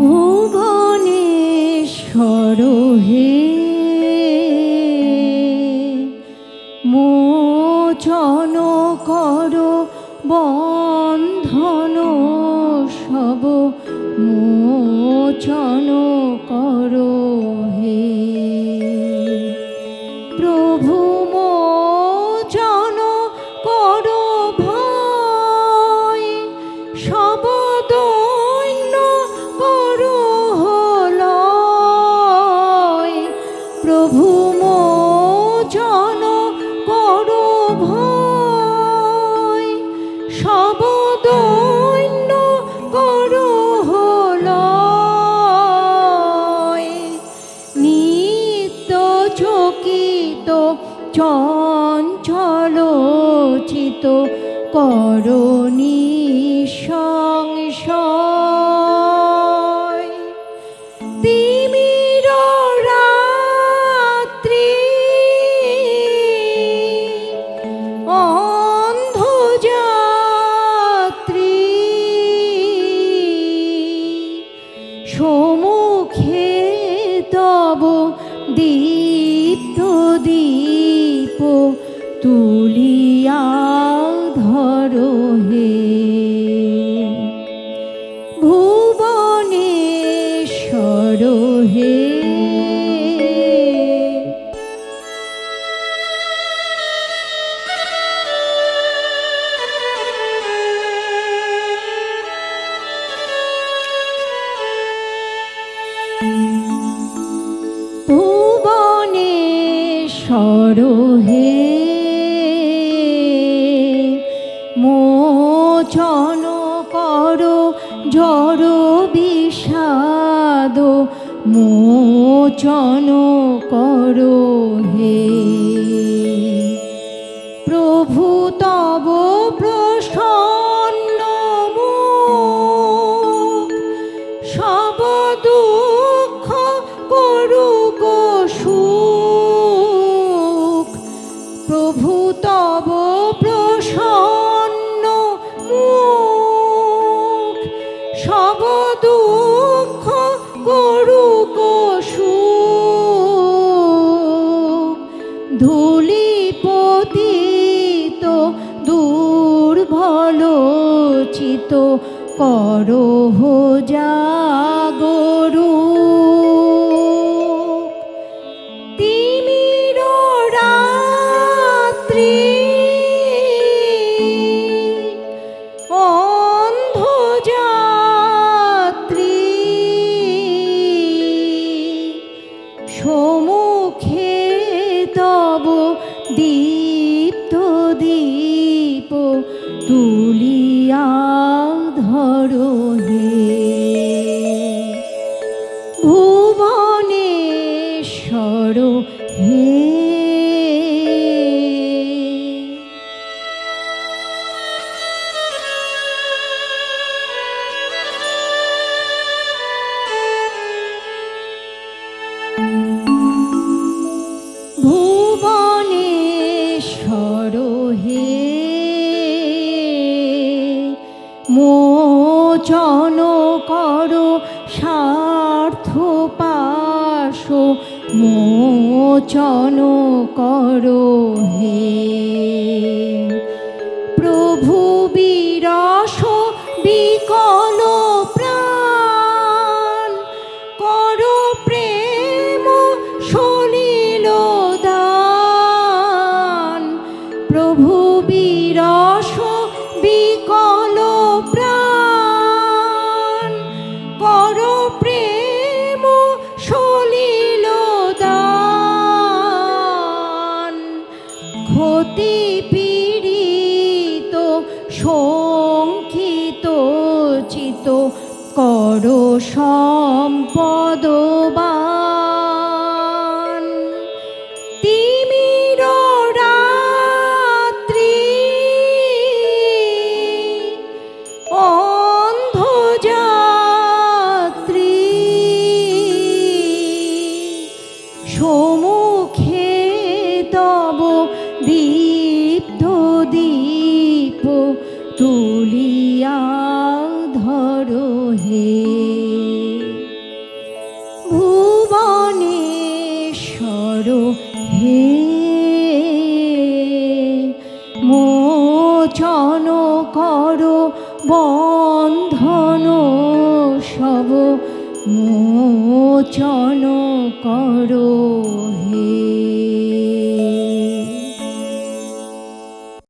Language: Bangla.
ভুবনেশ্বর বন্ধন সব মোচন করো চঞ্চল চিত করণী সংশয় তুলিয়া ধর হে। ভুবনেশ্বর হে। ভুবনেশ্বর হে। জড় বিষাদ মোচন কর হে। প্রভু তব দুর্বল চিত করহ জাগরু। তিমির রাত্রি সমুখে তব দীপ্ত তুলিয়া স্বার্থ পাশ, মোচন কর হে। প্রভু বিরস বিকল প্রাণ, কর প্রেম সলিল দান। প্রভু বিরস বিকল কর করো হে মোচন করো বন্ধন সব মোচন করো।